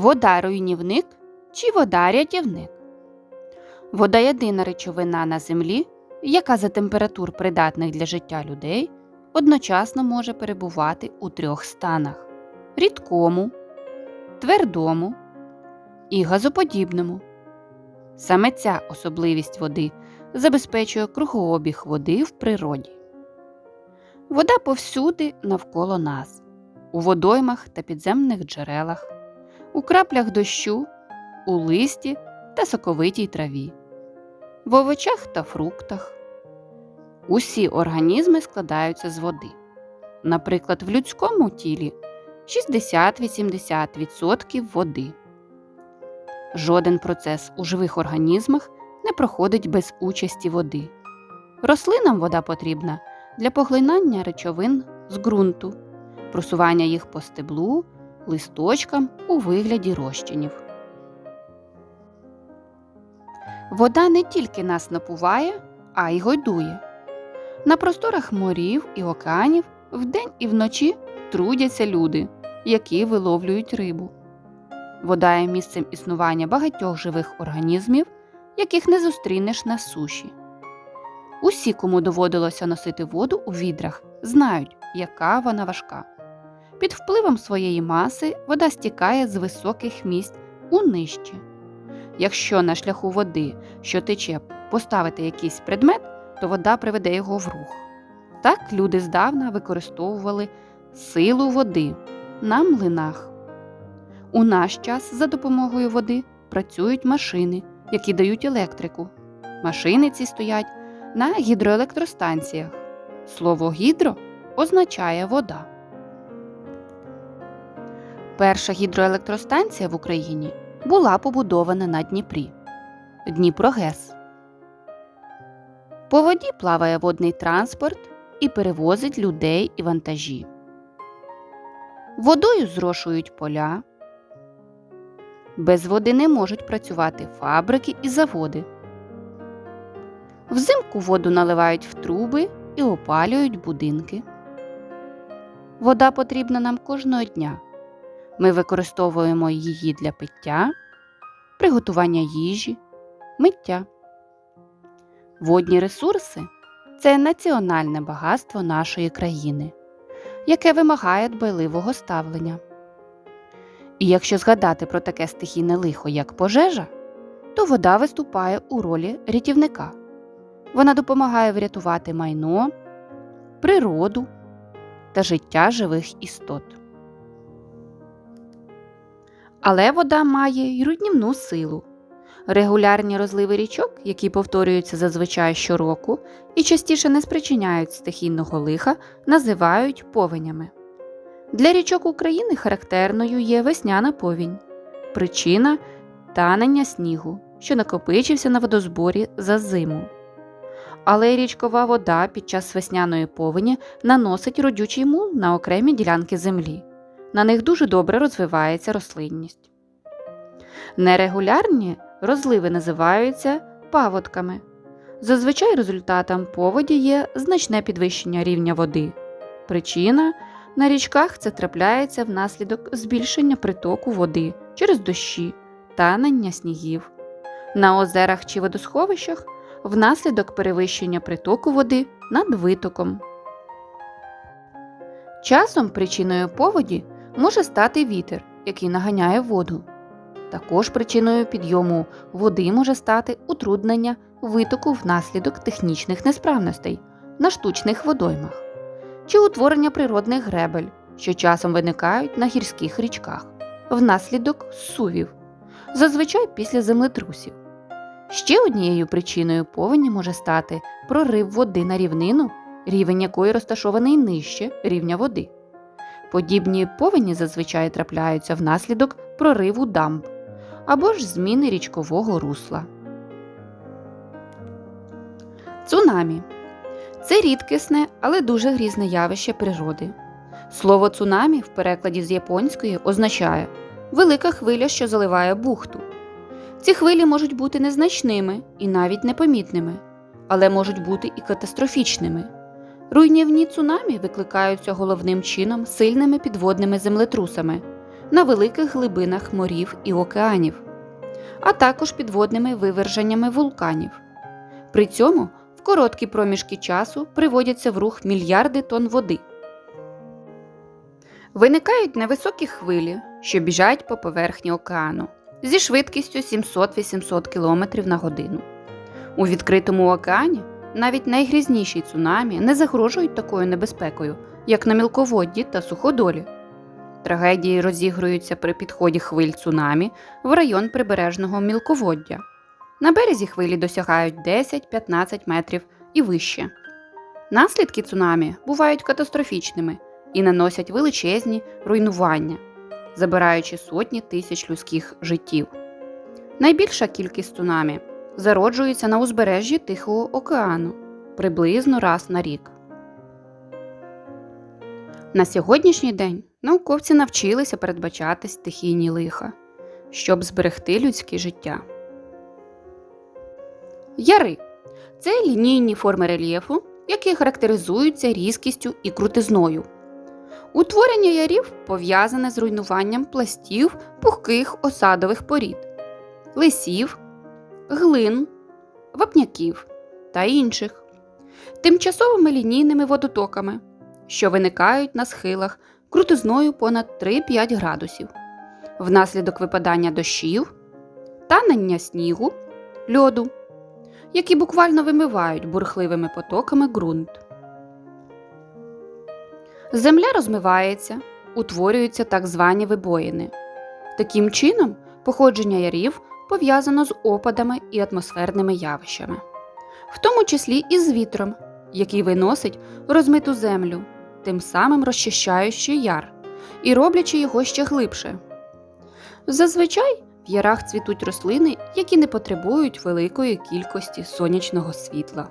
Вода руйнівник чи вода рятівник? Вода єдина речовина на землі, яка за температур придатних для життя людей одночасно може перебувати у трьох станах рідкому, твердому і газоподібному. Саме ця особливість води забезпечує кругообіг води в природі. Вода повсюди навколо нас, у водоймах та підземних джерелах, у краплях дощу, у листі та соковитій траві, в овочах та фруктах. Усі організми складаються з води. Наприклад, в людському тілі 60-80% води. Жоден процес у живих організмах не проходить без участі води. Рослинам вода потрібна для поглинання речовин з ґрунту, просування їх по стеблу, листочкам у вигляді розчинів. Вода не тільки нас напуває, а й гойдує. На просторах морів і океанів вдень і вночі трудяться люди, які виловлюють рибу. Вода є місцем існування багатьох живих організмів, яких не зустрінеш на суші. Усі, кому доводилося носити воду у відрах, знають, яка вона важка. Під впливом своєї маси вода стікає з високих місць у нижче. Якщо на шляху води, що тече, поставити якийсь предмет, то вода приведе його в рух. Так люди здавна використовували силу води на млинах. У наш час за допомогою води працюють машини, які дають електрику. Машини ці стоять на гідроелектростанціях. Слово гідро означає вода. Перша гідроелектростанція в Україні була побудована на Дніпрі. Дніпрогес. По воді плаває водний транспорт і перевозить людей і вантажі. Водою зрошують поля. Без води не можуть працювати фабрики і заводи. Взимку воду наливають в труби і опалюють будинки. Вода потрібна нам кожного дня. Ми використовуємо її для пиття, приготування їжі, миття. Водні ресурси це національне багатство нашої країни, яке вимагає дбайливого ставлення. І якщо згадати про таке стихійне лихо, як пожежа, то вода виступає у ролі рятівника. Вона допомагає врятувати майно, природу та життя живих істот. Але вода має й руйнівну силу. Регулярні розливи річок, які повторюються зазвичай щороку і частіше не спричиняють стихійного лиха, називають повенями. Для річок України характерною є весняна повінь, причина танення снігу, що накопичився на водозборі за зиму. Але річкова вода під час весняної повені наносить родючий мул на окремі ділянки землі. На них дуже добре розвивається рослинність. Нерегулярні розливи називаються паводками. Зазвичай результатом поводі є значне підвищення рівня води. Причина на річках це трапляється внаслідок збільшення притоку води через дощі, танення снігів. На озерах чи водосховищах внаслідок перевищення притоку води над витоком. Часом причиною поводі може стати вітер, який наганяє воду. Також причиною підйому води може стати утруднення витоку внаслідок технічних несправностей на штучних водоймах чи утворення природних гребель, що часом виникають на гірських річках внаслідок сувів, зазвичай після землетрусів. Ще однією причиною повені може стати прорив води на рівнину, рівень якої розташований нижче рівня води. Подібні повені зазвичай трапляються внаслідок прориву дамб або ж зміни річкового русла. Цунамі це рідкісне, але дуже грізне явище природи. Слово цунамі в перекладі з японської означає велика хвиля, що заливає бухту. Ці хвилі можуть бути незначними і навіть непомітними, але можуть бути і катастрофічними. Руйнівні цунамі викликаються головним чином сильними підводними землетрусами, на великих глибинах морів і океанів, а також підводними виверженнями вулканів. При цьому в короткі проміжки часу приводяться в рух мільярди тонн води. Виникають невисокі хвилі, що біжать по поверхні океану зі швидкістю 700-800 км на годину. У відкритому океані навіть найгрізніші цунамі не загрожують такою небезпекою, як на мілководді та суходолі. Трагедії розігруються при підході хвиль цунамі в район прибережного мілководдя. На березі хвилі досягають 10-15 метрів і вище. Наслідки цунамі бувають катастрофічними і наносять величезні руйнування, забираючи сотні тисяч людських життів. Найбільша кількість цунамі зароджується на узбережжі Тихого океану приблизно раз на рік. На сьогоднішній день науковці навчилися передбачати стихійні лиха, щоб зберегти людське життя. Яри це лінійні форми рельєфу, які характеризуються різкістю і крутизною. Утворення ярів пов'язане з руйнуванням пластів пухких осадових порід, лисів, глин, вапняків та інших, тимчасовими лінійними водотоками, що виникають на схилах крутизною понад 3-5 градусів, внаслідок випадання дощів, танення снігу, льоду, які буквально вимивають бурхливими потоками ґрунт. Земля розмивається, утворюються так звані вибоїни. Таким чином, походження ярів пов'язано з опадами і атмосферними явищами, в тому числі і з вітром, який виносить розмиту землю, тим самим розчищаючи яр і роблячи його ще глибше. Зазвичай в ярах цвітуть рослини, які не потребують великої кількості сонячного світла.